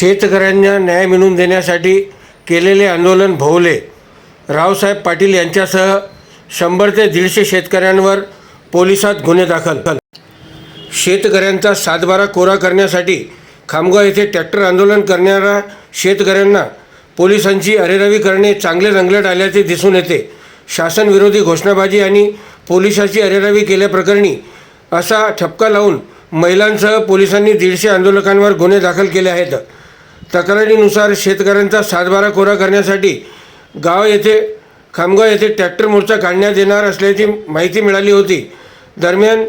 शेतकऱ्यांना न्याय मिळवून देण्यासाठी केलेले आंदोलन भोवले. रावसाहेब पाटील यांच्यासह शंभर ते दीडशे शेतकऱ्यांवर पोलिसात गुन्हे दाखल. शेतकऱ्यांचा सातबारा कोरा करण्यासाठी खामगाव येथे ट्रॅक्टर आंदोलन करणाऱ्या शेतकऱ्यांना पोलिसांची अरेरावी करणे चांगले रंगलट आल्याचे दिसून येते. शासनविरोधी घोषणाबाजी आणि पोलिसाची अरेरावी केल्याप्रकरणी असा ठपका लावून महिलांसह पोलिसांनी दीडशे आंदोलकांवर गुन्हे दाखल केले आहेत. तक्रारीनुसार शेतकऱ्यांचा सातबारा कोरा करण्यासाठी गाव येथे खामगाव येथे ट्रॅक्टर मोर्चा काढण्यात येणार असल्याची माहिती मिळाली होती. दरम्यान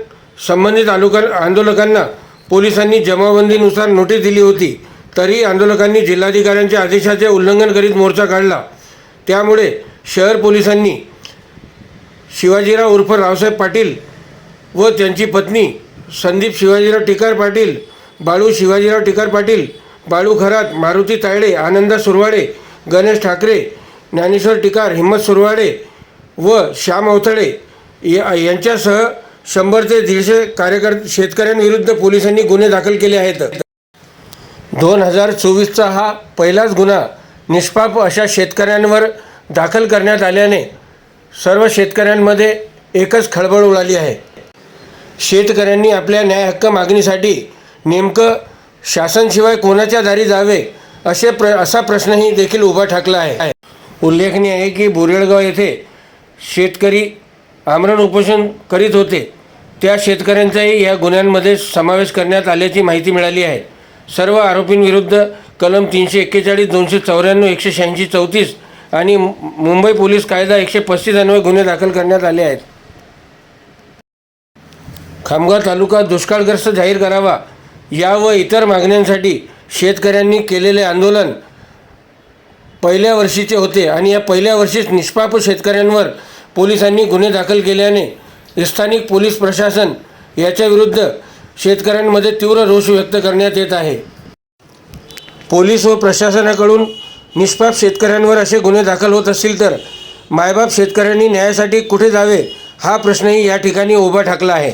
संबंधित आलोका आंदोलकांना पोलिसांनी जमाबंदीनुसार नोटीस दिली होती. तरी आंदोलकांनी जिल्हाधिकाऱ्यांच्या आदेशाचे उल्लंघन करीत मोर्चा काढला. त्यामुळे शहर पोलिसांनी शिवाजीराव उर्फ रावसाहेब पाटील व त्यांची पत्नी संदीप शिवाजीराव टिकार पाटील बाळू शिवाजीराव टिकार पाटील बाळू खरात मारुती तायडे आनंद सुरवाडे गणेश ठाकरे ज्ञानेश्वर टिकार हिम्मत सुरवाडे व श्याम अवथळे या यांच्यासह शंभर ते दीडशे कार्यकर शेतकऱ्यांविरुद्ध पोलिसांनी गुन्हे दाखल केले आहेत. दोन हजार चोवीसचा हा पहिलाच गुन्हा निष्पाप अशा शेतकऱ्यांवर दाखल करण्यात आल्याने सर्व शेतकऱ्यांमध्ये एकच खळबळ उडाली आहे. शेतकऱ्यांनी आपल्या न्याय हक्क मागणीसाठी नेमकं शासनशिवाय कोणाच्या दारी जावे असे प्र असा प्रश्नही देखील उभा ठाकला आहे. उल्लेखनीय आहे की बोरेळगाव येथे शेतकरी आमरण उपोषण करीत होते. त्या शेतकऱ्यांचाही या गुन्ह्यांमध्ये समावेश करण्यात आल्याची माहिती मिळाली आहे. सर्व आरोपींविरुद्ध कलम तीनशे एक्केचाळीस दोनशे चौऱ्याण्णव एकशे शहाऐंशी चौतीस आणि मु- मुंबई पोलीस कायदा एकशे पस्तीस अन्वये गुन्हे दाखल करण्यात आले आहेत. खामगाव तालुका दुष्काळग्रस्त जाहीर करावा या व इतर मागण्यांसाठी शेतकऱ्यांनी केलेले आंदोलन पहिल्या वर्षीचे होते आणि या पहिल्या वर्षीच निष्पाप शेतकऱ्यांवर पोलिसांनी गुन्हे दाखल केल्याने स्थानिक पोलीस प्रशासन याच्याविरुद्ध शेतकऱ्यांमध्ये तीव्र रोष व्यक्त करण्यात येत आहे. पोलीस व प्रशासनाकडून निष्पाप शेतकऱ्यांवर असे गुन्हे दाखल होत असतील तर मायबाप शेतकऱ्यांनी न्यायासाठी कुठे जावे हा प्रश्नही या ठिकाणी उभा ठाकला आहे.